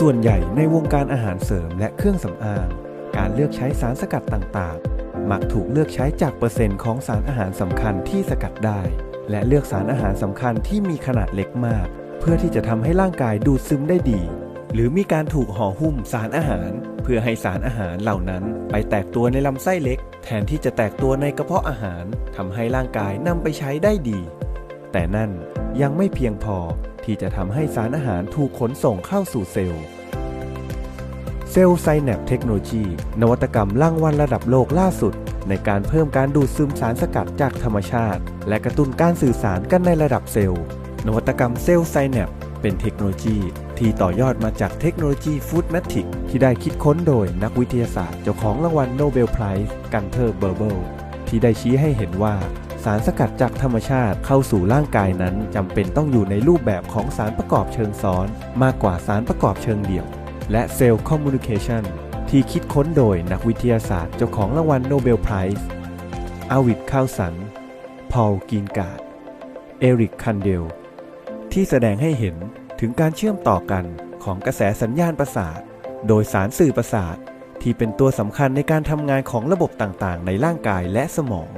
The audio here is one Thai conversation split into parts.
ส่วนใหญ่ในวงการอาหารเสริมและเครื่องสำอาง การเลือกใช้สารสกัดต่างๆ มักถูกเลือกใช้จากเปอร์เซ็นต์ของสารอาหารสำคัญที่สกัดได้ และเลือกสารอาหารสำคัญที่มีขนาดเล็กมาก เพื่อที่จะทำให้ร่างกายดูดซึมได้ดี หรือมีการถูกห่อหุ้มสารอาหาร เพื่อให้สารอาหารเหล่านั้น ไปแตกตัวในลำไส้เล็ก แทนที่จะแตกตัวในกระเพาะอาหารทำให้ร่างกายนำไปใช้ได้ดี แต่นั่นยังไม่เพียงพอ ที่จะทำให้สารอาหารถูกขนส่งเข้าสู่เซลล์ เซลล์ไซแนปเทคโนโลยีนวัตกรรมล่างวันระดับโลกล่าสุด ในการเพิ่มการดูดซึมสารสกัดจากธรรมชาติ และกระตุ้นการสื่อสารกันในระดับเซลล์ นวัตกรรมเซลล์ไซแนปเป็นเทคโนโลยีที่ต่อยอดมาจากเทคโนโลยีฟู้ดแมทริกที่ได้คิดค้นโดยนักวิทยาศาสตร์เจ้าของรางวัลโนเบลไพรส์กันเทอร์เบอร์เบิลที่ได้ชี้ให้เห็นว่า สารสกัดจากธรรมชาติเข้าสู่ร่างกายนั้นจำเป็นต้องอยู่ในรูปแบบของสารประกอบเชิงซ้อน มากกว่าสารประกอบเชิงเดี่ยว และเซลล์คอมมูนิเคชันที่คิดค้นโดยนักวิทยาศาสตร์เจ้าของรางวัลโนเบลไพรส์อาวิดข้าวสัน พอลกินการ์ด เอริกคันเดล ที่แสดงให้เห็นถึงการเชื่อมต่อกันของกระแสสัญญาณประสาท โดยสารสื่อประสาท ที่เป็นตัวสำคัญในการทำงานของระบบต่างๆ ในร่างกายและสมอง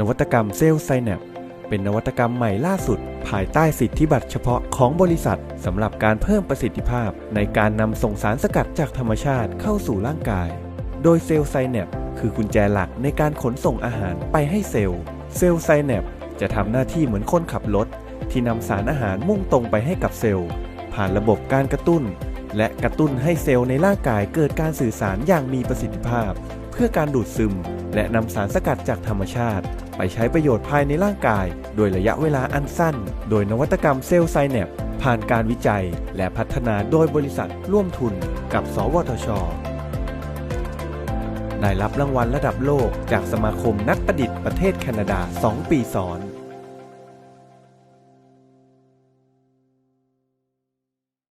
นวัตกรรมเซลล์ไซแนปเป็นนวัตกรรมใหม่ล่าสุด ภายใต้สิทธิบัตรเฉพาะของบริษัทสำหรับการเพิ่มประสิทธิภาพ ในการนำส่งสารสกัดจากธรรมชาติเข้าสู่ร่างกาย โดยเซลล์ไซแนปคือกุญแจหลักในการขนส่งอาหารไปให้เซลล์ เซลล์ไซแนปจะทำหน้าที่เหมือนคนขับรถที่นำสารอาหารมุ่งตรงไปให้กับเซลล์ ผ่านระบบการกระตุ้น และกระตุ้นให้เซลล์ในร่างกายเกิดการสื่อสารอย่างมีประสิทธิภาพ พื่อการดูดซึม และนำสารสกัดจากธรรมชาติ ไปใช้ประโยชน์ภายในร่างกาย โดยระยะเวลาอันสั้น โดยนวัตกรรมเซลล์ไซแนปผ่านการวิจัย และพัฒนาโดยบริษัทร่วมทุนกับ สวทช ได้รับรางวัลระดับโลกจากสมาคมนักประดิษฐ์ประเทศแคนาดา 2 ปีซ้อน